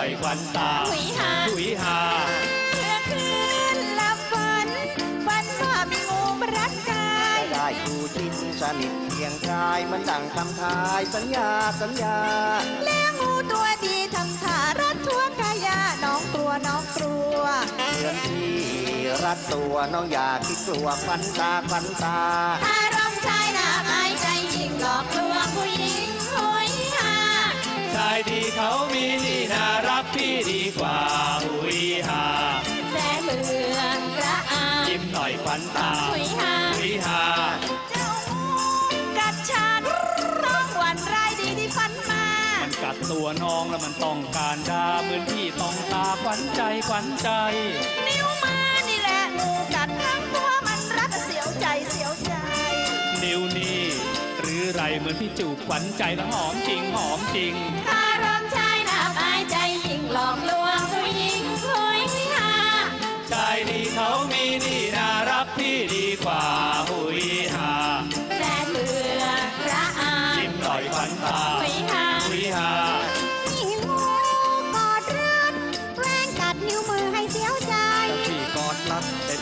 อยควันตาถุยหาถุยหาเมื่อคืนละฝัน ฝันว่ามีงูมารักกายได้อยู่ชิดสนิทเพียงกายมันดังคำทายสัญญาสัญญา แล้วงูตัวดีทำท่ารัดทั่วกายาน้องกลัวน้องกลัวเรื่องที่รัดตัวน้องอยากคิดกลัวควันตาควันตา กัดตัวน้องแล้วมันต้องการดาเหมือนพี่ต้องตาขวัญใจขวัญใจ นิ้วมือนี่แหละงูกัดทั้งตัวมันรักเสียวใจเสียวใจ นิ้วนี่หรือไรเหมือนพี่จูบขวัญใจแล้วหอมจริงหอมจริง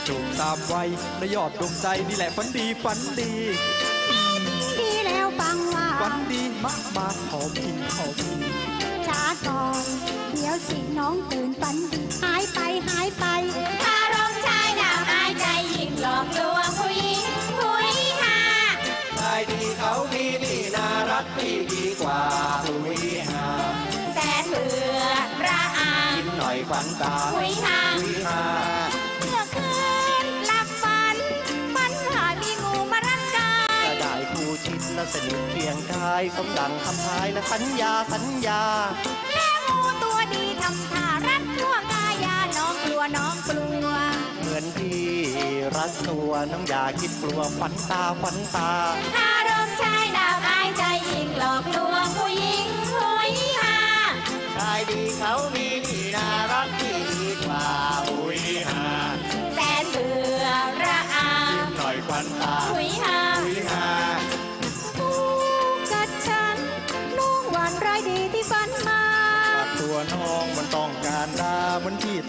จูบตามไว้และยอดดวงใจนี่แหละฝันดีฝันดี ดีแล้วฟังว่า ฝันดีมากมากหอมกินหอมกินช้าก่อน เดี๋ยวสิน้องตื่นฝันดีหายไปหายไปอารมณ์ชายหน้าหายใจยิ่งหลอกลวงผู้หญิงหุยหาชายดีเขามีนี่น่ารักพี่ดีกว่าหุยหาแสนเบื่อระอายิ้มหน่อยควันตาหุยหาหุยห สมดังคำทายและสัญญาสัญญาและงูตัวดีทำท่ารัดทั่วกายาน้องกลัวน้องกลัว เหมือนพี่รัดตัวน้องอย่าคิดกลัวควันตาควันตาอารมณ์ชายดาวอายใจยิ่งหลอกลวงผู้หญิงหุยหา ชายดีเขามีนี่น่า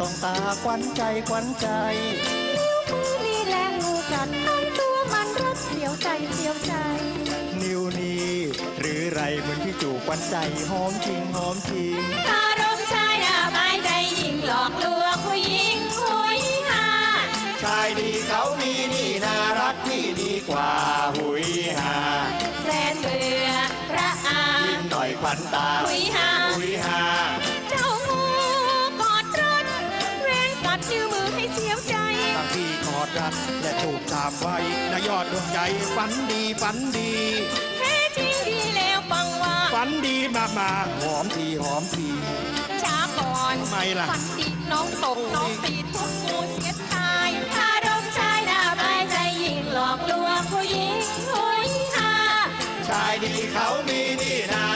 อนพี่ต้องตาควันใจควันใจนิ้วมือนี่แหละงูกัดทั้งตัวมันรักเสียวใจเสียวใจ นิ้วนี้หรือไรเหมือนพี่จูบควันใจหอมจริงหอมจริงอารมณ์ชายดาวอายใจยิ่งหลอกลวงผู้หญิงหุยหาชายดีเขามีนี่น่ารักพี่ดีกว่าหุยหาแสนเบื่อระอายิ้มหน่อยควันตาหุยหาหุยห ที่กอดรัดและจูบตามไว้และยอดดวงใจฝันดีฝันดีแท้จริงดีแล้วฟังว่าฝันดีมากมากหอมทีหอมทีช้าก่อนทำไมล่ะฝันดีน้องตกน้องตีทุกงูเสียตายอารมณ์ชายดาวอายใจยิ่งหลอกลวงผู้หญิงหุยหาชายดีเขามีนี่น่า